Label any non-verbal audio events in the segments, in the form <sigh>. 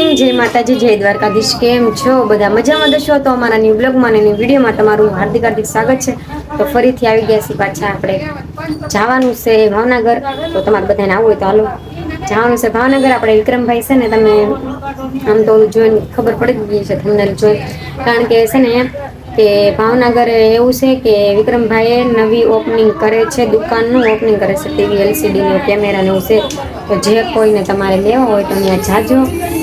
Morning જય માતાજી, જય દ્વારકાધીશ. કેમ છો? બધા મજામાં દશો? તો અમારા ન્યૂ બ્લોગમાં અને વિડીયોમાં તમારું હાર્દિક હાર્દિક સ્વાગત છે. તો ફરીથી આવી ગયા છીએ પાછા આપણે જવાનું છે ભાવનગર. તો તમારે બધાને આવવું હોય તો હાલો. જવાનું છે ભાવનગર. આપણે વિક્રમભાઈ છે ને તમે આમ તો જોઈને ખબર પડી ગઈ છે તમને જોઈ. કારણ કે છે ને કે ભાવનગર એવું છે કે વિક્રમભાઈએ નવી ઓપનિંગ કરે છે, દુકાનનું ઓપનિંગ કરે છે, ટીવી એલસીડીનું કેમેરા એવું છે. તો જે કોઈને તમારે લેવો હોય તો ત્યાં જાજો.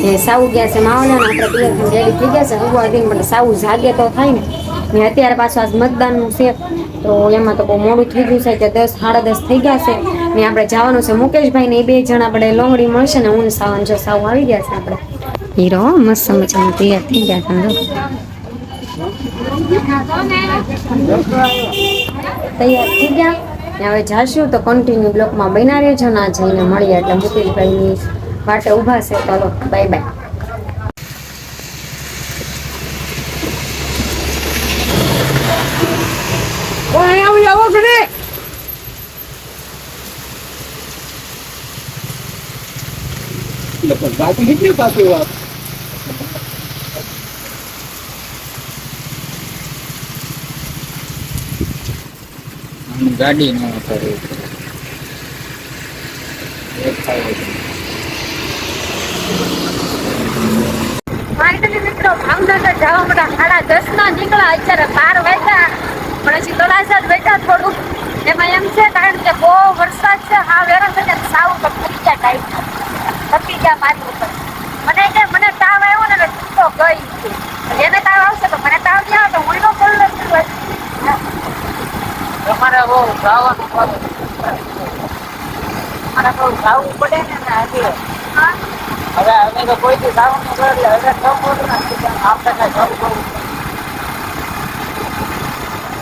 ને સાવ ગયા છે માવલાને આપણે પિયર રેડી થઈ ગયા છે. હું દિન પણ સાવ જાગે તો થાય ને. ને અત્યારે પાછું આજ મતદાનનું છે. તો એમાં તો બહુ મોડું થઈ ગયું છે. કે દસ, સાડા દસ થઈ ગયા છે. ને આપણે જવાનું છે મુકેશભાઈ ને એ બે જણ આપણે લોંગડી મળશે ને હું ને સાવન જો સાવ આવી ગયા છે આપણે. હીરો, મસ્ત મજાનું તૈયાર થઈ ગયા જો. તૈયાર થઈ ગયા. ને હવે જાશું તો કન્ટિન્યુ બ્લોકમાં બન્યા રહેજો ના જઈને મળીએ એટલે મુકેશભાઈની માટે ઊભા છે. ચાલો બાય બાય બાકી કેટલી પાછી વાત ગાડી ન કરે મિત્રો ભાવનગર જવા માટે સાડા દસ ના નીકળ્યા. અત્યારે બાર વાગ્યા. પણ હજી તળાજા બેઠા થોડું એમાં એમ છે કારણ કે બહુ વરસાદ છે. હા વેરા છે ને સાવ તો ફૂટી ગયા ટાઈપ થકી ગયા મારી ઉપર મને કે મને તાવ આવ્યો ને એટલે તું તો ગઈ છે એને તાવ આવશે તો મને તાવ નહીં આવે તો હું નો બોલ તમારે બહુ ગાવાનું પડે જાવું પડે ને ને આજે હવે અમે તો કોઈથી ગાવાનું કરે એટલે હવે જવું પડે ને આપણે કઈ જવું પડવું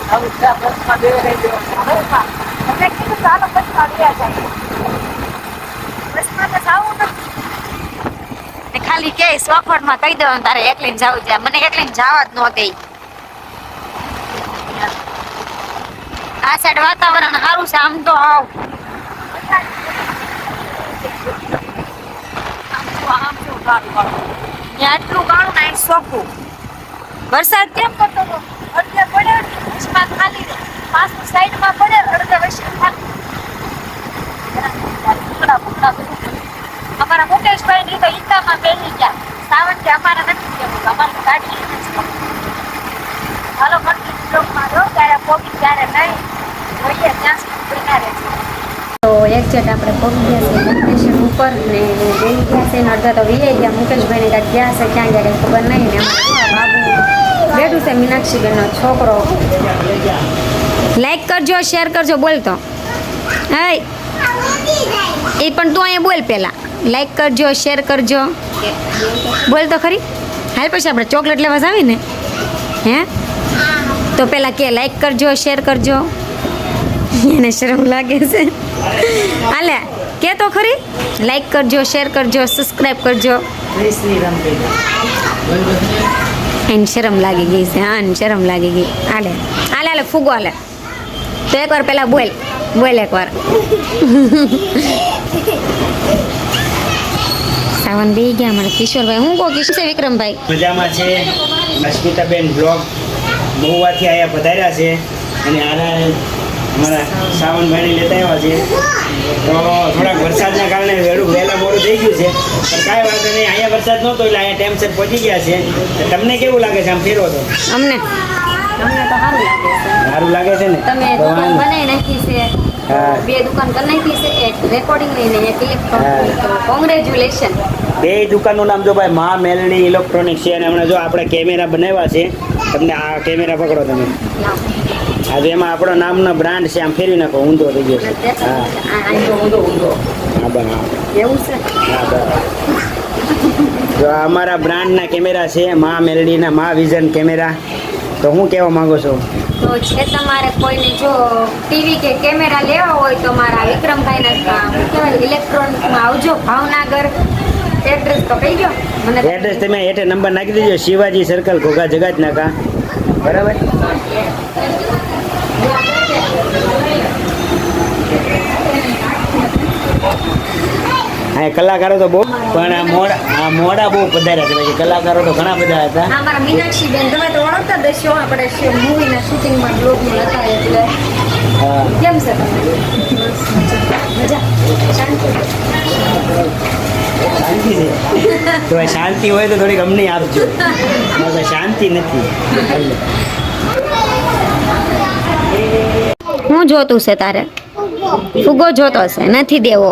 હવે ત્યાં બસમાં બે રહી ગયો. મેં કીધું ચાલો પછી આવ્યા જાય બસમાં તો નથી. ને ખાલી કે સોખવટમાં કહી દેવાનું તારે એકલીને જાવું છે. મને એકલીને જવા જ ન દે. આ સાઈડ વાતાવરણ સારું છે આમ તો આવ. આમ તો ગાળું ગાળું. ને આટલું કાળું ને અહીં સોખું વરસાદ કેમ કરતો હતો અડધે પડે વચમાં ખાલી રહે. પાછું સાઈડમાં પડે, અડધે વચ્ચે ખાલી. અમારા મુકેશભાઈ ની તો ઈંડામાં બેસી ગયા સાવન કે અમારે નથી કેવું અમારી ગાડી. હાલો કન્ટિન્યુ બ્લોકમાં રહો ત્યારે પોગી ત્યારે નહીં જોઈએ, ત્યાં સુધી બનાવે રહેજો તો આપણે પગ ગયા છે ઉપર ને બેસી ગયા છે, ને અડધા તો વીઆઈ ગયા, મુકેશભાઈને કાંઈક ગયા છે, ક્યાં ગયા કંઈ ખબર નહીં, ને બેઠું છે, મીનાક્ષીબેનનો છોકરો. લાઈક કરજો શેર કરજો બોલતો હે એ પણ તું અહીંયા બોલ પહેલા. લાઈક કરજો શેર કરજો. બોલ તો ખરી. હાલ પછી આપણે ચોકલેટ લેવા જાવી ને? હે? તો પહેલાં કે લાઈક કરજો શેર કરજો. એને શરમ લાગે છે. હાલે, કે તો ખરી? લાઈક કરજો શેર કરજો સબસ્ક્રાઈબ કરજો. એને શરમ લાગી ગઈ છે, હા શરમ લાગી ગઈ. હાલે હાલે હાલે, ફૂગો હાલે. તો એકવાર પહેલાં બોલ બોલ એકવાર. સાવન બે ગયા અમારે કિશોરભાઈ. હું કહું, કિશોર છે વિક્રમભાઈ? મજામાં છે. અસ્મિતાબેન બ્લોગ મહુવાથી આયા પધાર્યા છે. અને આના અમારા સાવનભાઈને લેતા આવ્યા છે તો થોડાક વરસાદના કારણે વેળું વહેલા મોડું થઈ ગયું છે. પણ કાંઈ વાંધો નહીં અહીંયા વરસાદ નહોતો એટલે અહીંયા ટાઈમસર પહોંચી ગયા છે. તો તમને કેવું લાગે છે આમ ફેરો તો? અમને? અમને તો સારું લાગે છે. સારું લાગે છે ને? તમે તો દુકાન બનાવી નાખી છે. બે દુકાન કરી નાખી છે એક રેકોર્ડિંગ લઈને એક ઇલેક્ટ્રોનિક કોંગ્રેચ્યુલેશન બે દુકાનનું નામ જો ભાઈ મા મેલડી ઇલેક્ટ્રોનિક છે. અને હમણાં જો આપણે કેમેરા બનાવ્યા છે. તમને આ કેમેરા પકડો તમે. જો એમાં આપણો નામનો બ્રાન્ડ છે આમ ફેરવી નાખો ઊંધો થઈ ગયો છે હા. બરાબર એવું છે? હા બરાબર જો અમારા બ્રાન્ડના કેમેરા છે મા મેલડીના મા વિઝન કેમેરા. તો હું કહેવા માગું છું? તો છે તમારે કોઈને જો ટીવી કે કેમેરા લેવા હોય તો મારા વિક્રમભાઈના ઇલેક્ટ્રોનિકમાં આવજો. ભાવનગર એડ્રેસ તો કહી દો. મને એડ્રેસ તમે હેઠે નંબર નાખી દેજો શિવાજી સર્કલ ઘોઘા જગાત નાકા બરાબર? હા કલાકારો તો બહુ પણ આ મોડા આ મોડા બહુ પધાર્યા છે. બાકી કલાકારો તો ઘણા બધા હતા. આ મારા મીનાક્ષી બેન તમે તો ઓળખતા જ હશો. આપણે મૂવીના શૂટિંગમાં બ્લોગમાં હતા એટલે. કેમ છે તમે? મજા. શાંતિ. શાંતિ છે. તો શાંતિ હોય તો થોડીક અમને આપજો. શાંતિ નથી. હું જોતું છે તારે? ફુગો જોતો છે નથી દેવો.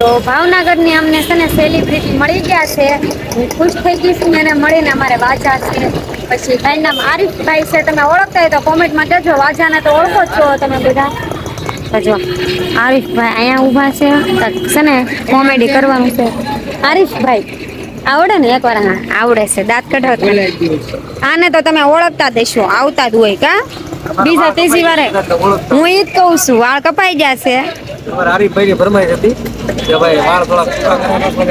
તો ભાવનગરની અમને છે ને સેલિબ્રિટી મળી ગયા છે. હું ખુશ થઈ ગઈ છું એને મળીને અમારે વાજા છે. પછી ભાઈ નામ આરીફભાઈ છે. તમે ઓળખતા હોય તો કોમેન્ટમાં કહેજો વાજાને તો ઓળખો છો તમે બધા. તો જો આરીફભાઈ અહીંયા ઊભા છે. છે ને કોમેડી કરવાનું છે. આરીફભાઈ આવડે ને એકવાર હા આવડે છે. દાંત કઢાવતા. આને તો તમે ઓળખતા દેશો આવતા જ હોય કા? બીજા ત્રીજી વારે. હું ઈ જ કહું છું વાળ કપાઈ ગયા છે. તમારા હરીફભાઈની ફરમાઈશ હતી કે ભાઈ વાળ થોડા ટૂંકા કરવાના પણ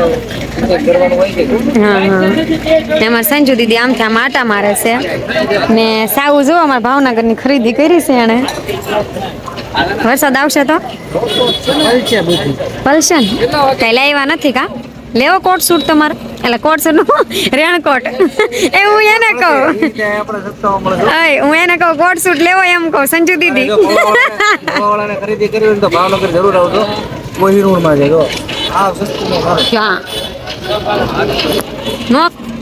કંઈક કરવાનું હોય કે હા હા. એમાં સંજુ દીદી આમથી આમ આટા મારે છે. ને સાવું જો અમારે ભાવનગરની ખરીદી કરી છે એણે. વરસાદ આવશે તો? પલશન કઈ લાવ્યા નથી કા? લેવો કોટ સૂટ તમારે? એટલે કોટ સૂટ રેણકોટ. એ હું એને કહું. હું એને કહું કોટ સૂટ લેવો એમ કહું સંજુ દીદી. ખરીદી કરવી તો ભાવનગર જરૂર આવજો. કોહિનૂરમાં માં જો. આ સસ્તું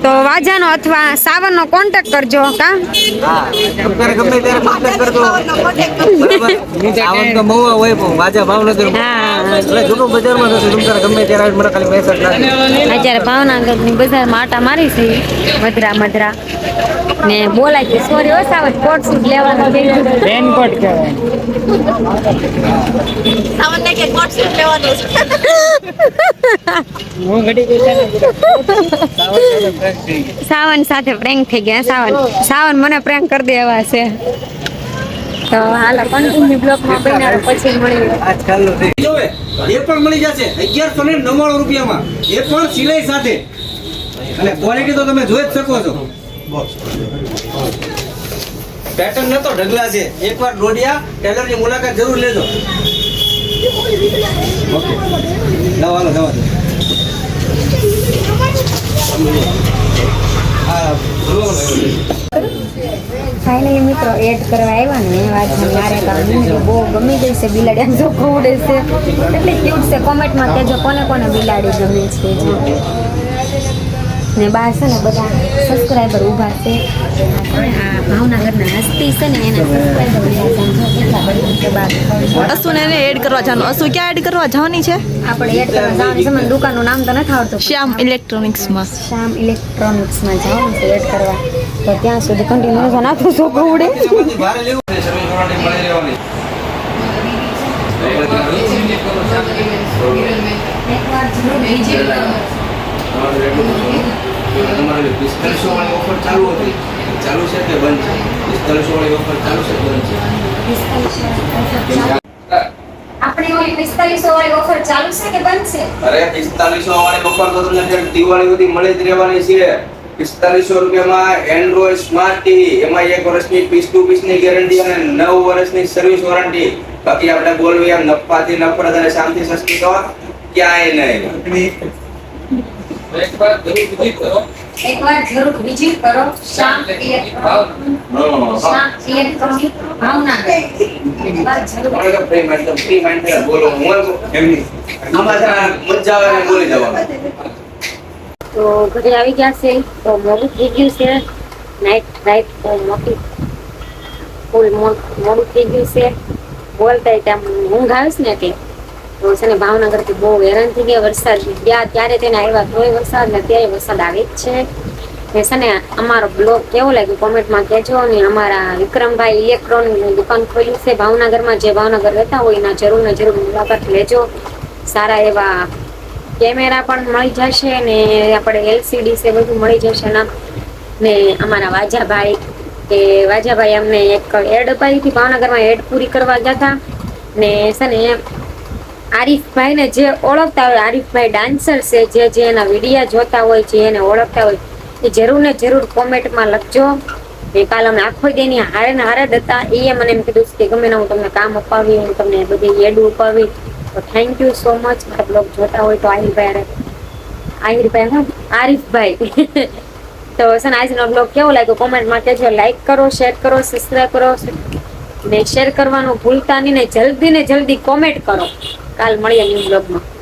તો વાજાનો અથવા સાવરનો કોન્ટેક્ટ કરજો કા? હા ગમે ત્યારે કોન્ટેક્ટ કરજો. બરાબર તો મહુવા હોય પણ વાજા ભાવનગર હા. એટલે જૂનું બજારમાં જશે તમારે ગમે ત્યારે મને ખાલી મેસેજ નાખી અત્યારે ભાવનગરની બજારમાં આટા મારી છે મધરા મધરા. ને બોલાય કે સોરી હો સાવત કોટ સૂટ લેવાનું રેનકોટ કહેવાય. સામાન્ય કે કોટ સૂટ લેવાનું હું ઘડી ગઈ સાવન સાથે પ્રેન્ક થઈ ગયા સાવન. સાવન મને પ્રેન્ક કરી દેવા છે. તો હાલો કન્ટિન્યુ બ્લોકમાં બન્યા પછી મળીએ આજકાલનું એ પણ મળી જશે અગિયારસો ને નવ્વાણું રૂપિયામાં. એ પણ સિલાઈ સાથે. અને ક્વોલિટી તો તમે જોઈ જ શકો છો. પેટર્ન નતો ઢગલા છે. એકવાર ડોડિયા ટેલરની મુલાકાત જરૂર લેજો. ઓકે. જવા હા ફાઇનલી મિત્રો એડ કરવા આવ્યા ને વાત મારે કામ બહુ ગમી ગઈ છે બિલાડી આમ જો ઉડે છે. એટલે ક્યુટ છે કોમેન્ટમાં કહેજો કોને કોને બિલાડી ગમે છે. ને બહાર છે ને બધા સબસ્ક્રાઈબર ઊભા છે. આ ભાવનગરના હસ્તી છે ને એના સબસ્ક્રાઈબર અસુને એને એડ કરવા જવાનું. અસુ ક્યાં એડ કરવા જવાની છે? આપણે એડ કરવા જવાનું છે. મને દુકાનનું નામ તો નથી આવડતું. શ્યામ ઇલેક્ટ્રોનિક્સમાં શ્યામ ઇલેક્ટ્રોનિક્સમાં જવાનું છે એડ કરવા. તો ત્યાં સુધી કન્ટિન્યુ છે નાખું છું ઉડે. મળી તમારે પિસ્તાલીસો વાળી ઓફર ચાલુ હતી. ચાલુ છે કે બંધ છે? પિસ્તાલીસો વાળી ઓફર ચાલુ છે બંધ છે? આપણી ઓલી પિસ્તાલીસો વાળી ઓફર ચાલુ છે કે બંધ છે? અરે પિસ્તાલીસો વાળી ઓફર તો તમને દિવાળી સુધી મળી જ રહેવાની છે. પિસ્તાલીસો રૂપિયામાં એન્ડ્રોઈડ સ્માર્ટ ટીવી એમાં એક વર્ષની પીસ ટુ પીસની ગેરંટી અને નવ વર્ષની સર્વિસ વોરંટી બાકી આપણે બોલવી એમ નફાથી નફરત અને શાંતિ સસ્તી તો ક્યાંય નહીં. એકવાર જરૂર કરો. તો free mind, એકદમ free mind થઈને બોલો. હું એમની આમાં મજા આવે બોલી જવાનું. તો ઘરે આવી ગયા છે તો મોડું થઈ ગયું છે. નાઈટ નાઈટ તો મોટી ફૂલ મોડું થઈ ગયું છે. બોલતા ત્યાં ઊંઘ આવે છે ને એટલે તો છે ને ભાવનગરથી બહુ હેરાન થઈ ગયા વરસાદ. ગયા ત્યારે તેને આવ્યા તોય વરસાદ ને અત્યારે વરસાદ આવે જ છે. ને છે ને અમારો બ્લોગ કેવો લાગ્યો કોમેન્ટમાં કહેજો અને અમારા વિક્રમભાઈ ઇલેક્ટ્રોનિકની દુકાન ખોલ્યું છે. ભાવનગરમાં જે ભાવનગર રહેતા હોય એના જરૂર ને જરૂર મુલાકાત લેજો. સારા એવા કેમેરા પણ મળી જશે ને આપણે એલસીડી છે બધું મળી જશે ને. ને અમારા વાજાભાઈ કે વાજાભાઈ અમને એક એડ અપાવી હતી. ભાવનગરમાં એડ પૂરી કરવા ગયા હતા. ને છે ને આરીફભાઈ ને જે ઓળખતા હોય, આરીફભાઈ ડાન્સર છે, જે જે એના વિડીયા જોતા હોય, જે એને ઓળખતા હોય, એ જરૂર ને જરૂર કોમેન્ટમાં લખજો. ગઈકાલ કાલ અમે આખો દેની હારે ને હારે હતા. એ મને એમ કીધું કે ગમે હું તમને કામ અપાવી, હું તમને બધી એડ અપાવી. તો થેન્ક યુ સો મચ મારા બ્લોગ જોતા હોય તો આહિરભાઈ હારે. આહિરભાઈ હા? આરીફભાઈ. <laughs> તો છે આજનો બ્લોગ કેવો લાગ્યો? કોમેન્ટમાં કહેજો. લાઈક કરો શેર કરો સબસ્ક્રાઈબ કરો. ને શેર કરવાનું ભૂલતા નહીં ને જલ્દી ને જલ્દી કોમેન્ટ કરો. કાલ મળીએ ન્યૂ બ્લોગમાં.